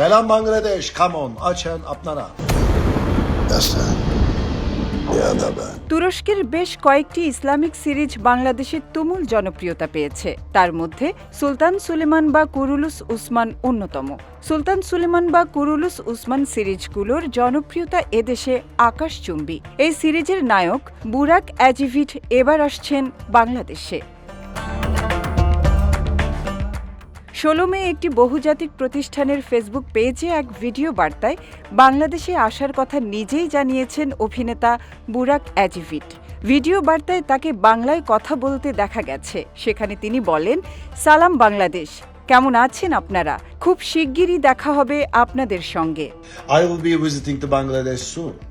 Selam Bangladeş, come on, açın আপনারা। তুরস্কের বেশ কয়েকটি ইসলামিক সিরিজ বাংলাদেশে তুমুল জনপ্রিয়তা পেয়েছে। তার মধ্যে সুলতান সুলেমান বা কুরুলুস উসমান অন্যতম। সুলতান সুলেমান বা কুরুলুস উসমান সিরিজগুলোর জনপ্রিয়তা এদেশে আকাশচুম্বী। এই সিরিজের নায়ক বুরাক অ্যাজিভিট এবার আসছেন বাংলাদেশে। ষোলো মে একটি বহুজাতিক প্রতিষ্ঠানের ফেসবুক পেজে এক ভিডিও বার্তায় বাংলাদেশে আসার কথা নিজেই জানিয়েছেন অভিনেতা বুরাক অ্যাজিভিট। ভিডিও বার্তায় তাকে বাংলায় কথা বলতে দেখা গেছে। সেখানে তিনি বলেন, সালাম বাংলাদেশ, কেমন আছেন আপনারা? খুব শিগগিরই দেখা হবে আপনাদের সঙ্গে। I.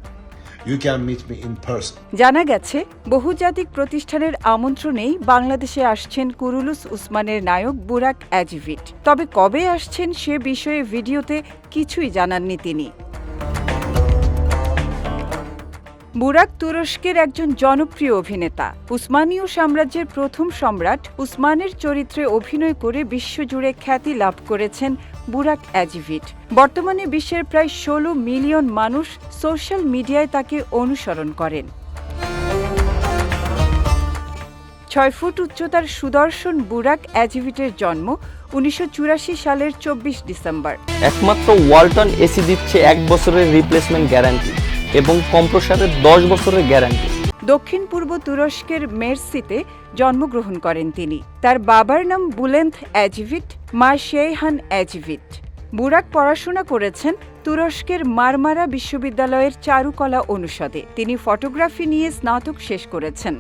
You can meet me in person. জানা গেছে, বহুজাতিক প্রতিষ্ঠানের আমন্ত্রণেই বাংলাদেশে আসছেন কুরুলুস উসমানের নায়ক বুরাক অ্যাজিভিট তবে কবে আসছেন সে বিষয়ে ভিডিওতে কিছুই জানাননি তিনি বুরাক তুরস্কের একজন জনপ্রিয় অভিনেতা। উসমানীয় সাম্রাজ্যের প্রথম সম্রাট উসমানের চরিত্রে অভিনয় করে বিশ্বজুড়ে খ্যাতি লাভ করেছেন বুরাক অ্যাজিভিট। বর্তমানে বিশ্বের প্রায় ষোলো মিলিয়ন মানুষ সোশ্যাল মিডিয়ায় তাকে অনুসরণ করেন। ছয় ফুট উচ্চতার সুদর্শন বুরাক অ্যাজিভিটের জন্ম উনিশশো চুরাশি সালের চব্বিশ ডিসেম্বর। একমাত্র ওয়ালটন এসি দিচ্ছে এক বছরের রিপ্লেসমেন্ট গ্যারান্টি এবং কম্প্রসারের দশ বছরের গ্যারান্টি। দক্ষিণ পূর্ব তুরস্কের মেরসিতে জন্মগ্রহণ করেন তিনি। তার বাবার নাম বুলেন্থ অ্যাজিভিট, মা শেহান অ্যাজিভিট। বুরাক পড়াশোনা করেছেন তুরস্কের মারমারা বিশ্ববিদ্যালয়ের চারুকলা অনুষদে। তিনি ফটোগ্রাফি নিয়ে স্নাতক শেষ করেছেন।